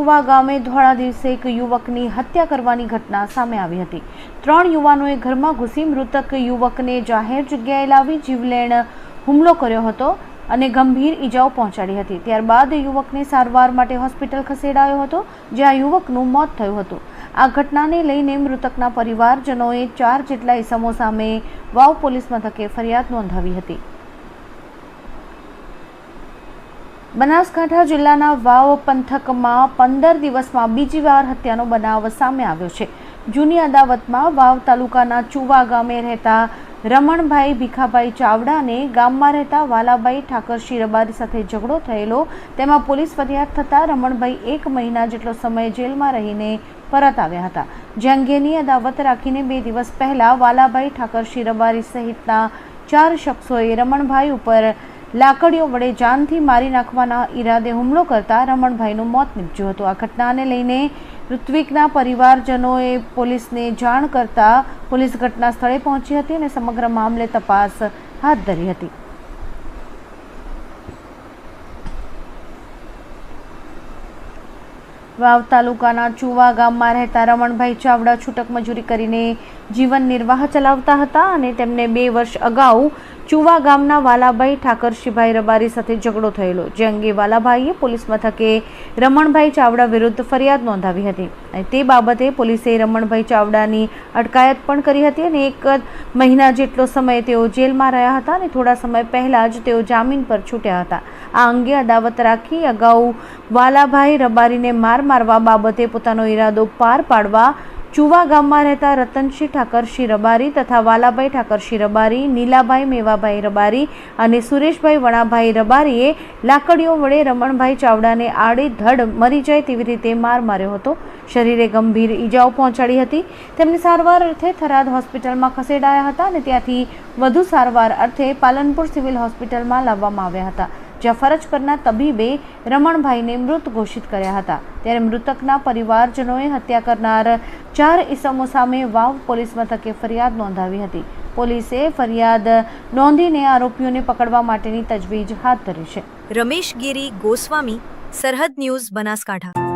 કુવા ગામે ધોળા દિવસે એક યુવકની હત્યા કરવાની ઘટના સામે આવી હતી. ત્રણ યુવાનોએ ઘરમાં ઘૂસી મૃતક યુવકને જાહેર જગ્યાએ લાવી જીવલેણ હુમલો કર્યો હતો અને ગંભીર ઈજાઓ પહોંચાડી હતી. ત્યારબાદ યુવકને સારવાર માટે હોસ્પિટલ ખસેડાયો હતો, જ્યાં યુવકનું મોત થયું હતું. આ ઘટનાને લઈને મૃતકના પરિવારજનોએ ચાર જેટલા ઇસમો સામે વાવ પોલીસ મથકે ફરિયાદ નોંધાવી હતી. બનાસકાંઠા જિલ્લાના વાવ પંથકમાં પંદર દિવસમાં બીજી વાર હત્યાનો બનાવ સામે આવ્યો છે. જૂની અદાવતમાં વાવ તાલુકાના ચુવા ગામે રહેતા રમણભાઈ ભીખાભાઈ ચાવડાને ગામમાં રહેતા વાલાભાઈ ઠાકરશી રબારી સાથે ઝઘડો થયેલો. તેમાં પોલીસ ફરિયાદ થતાં રમણભાઈ એક મહિના જેટલો સમય જેલમાં રહીને પરત આવ્યા હતા. જે અંગેની અદાવત રાખીને બે દિવસ પહેલા વાલાભાઈ ઠાકરશી રબારી સહિતના ચાર શખ્સોએ રમણભાઈ ઉપર લાકડીઓ વડે જાનથી મારી નાખવાના ઈરાદે હુમલો કરતા રમણભાઈનું મોત નીપજ્યું હતું. આ ઘટનાને લઈને ઋત્વિકના પરિવારજનોએ પોલીસને જાણ કરતા પોલીસ ઘટના સ્થળે પહોંચી હતી અને સમગ્ર મામલે તપાસ હાથ ધરી હતી. વાવ તાલુકાના ચુવા ગામમાં રહેતા રમણભાઈ ચાવડા છૂટક મજૂરી કરીને જીવન નિર્વાહ ચલાવતા હતા અને તેમને બે વર્ષ અગાઉ ચુવા ગામના વાલાભાઈ ઠાકરશીભાઈ રબારી સાથે ઝઘડો થયેલો, જે અંગે વાલાભાઈએ પોલીસ મથકે રમણભાઈ ચાવડા વિરુદ્ધ ફરિયાદ નોંધાવી હતી. તે બાબતે પોલીસે રમણભાઈ ચાવડાની અટકાયત પણ કરી હતી અને એક મહિના જેટલો સમય તેઓ જેલમાં રહ્યા હતા અને થોડા સમય પહેલાં જ તેઓ જામીન પર છૂટ્યા હતા. આ અંગે અદાવત રાખી અગાઉ વાલાભાઈ રબારીને માર મારવા બાબતે પોતાનો ઈરાદો પાર પાડવા ચુવા ગામમાં રહેતા રતનસિંહ ઠાકરસિંહ રબારી તથા વાલાભાઈ ઠાકરસિંહ રબારી નીલાભાઈ મેવાભાઈ રબારી અને સુરેશભાઈ વણાભાઈ રબારીએ લાકડીઓ વડે રમણભાઈ ચાવડાને આડે ધડ મરી જાય તેવી રીતે માર માર્યો હતો. શરીરે ગંભીર ઈજાઓ પહોંચાડી હતી. તેમને સારવાર અર્થે થરાદ હોસ્પિટલમાં ખસેડાયા હતા અને ત્યાંથી વધુ સારવાર અર્થે પાલનપુર સિવિલ હોસ્પિટલમાં લાવવામાં આવ્યા હતા. જ્યાં ફરજ પરના તબીબે રમણભાઈને મૃત ઘોષિત કર્યા હતા. ત્યારે મૃતકના પરિવારજનોએ હત્યા કરનાર ચાર ઇસમો સામે વાવ પોલીસ મથકે ફરિયાદ નોંધાવી હતી. પોલીસે ફરિયાદ નોંધીને આરોપીઓને પકડવા માટેની તજવીજ હાથ ધરી છે. રમેશ ગીરી ગોસ્વામી, સરહદ ન્યૂઝ બનાસકાંઠા.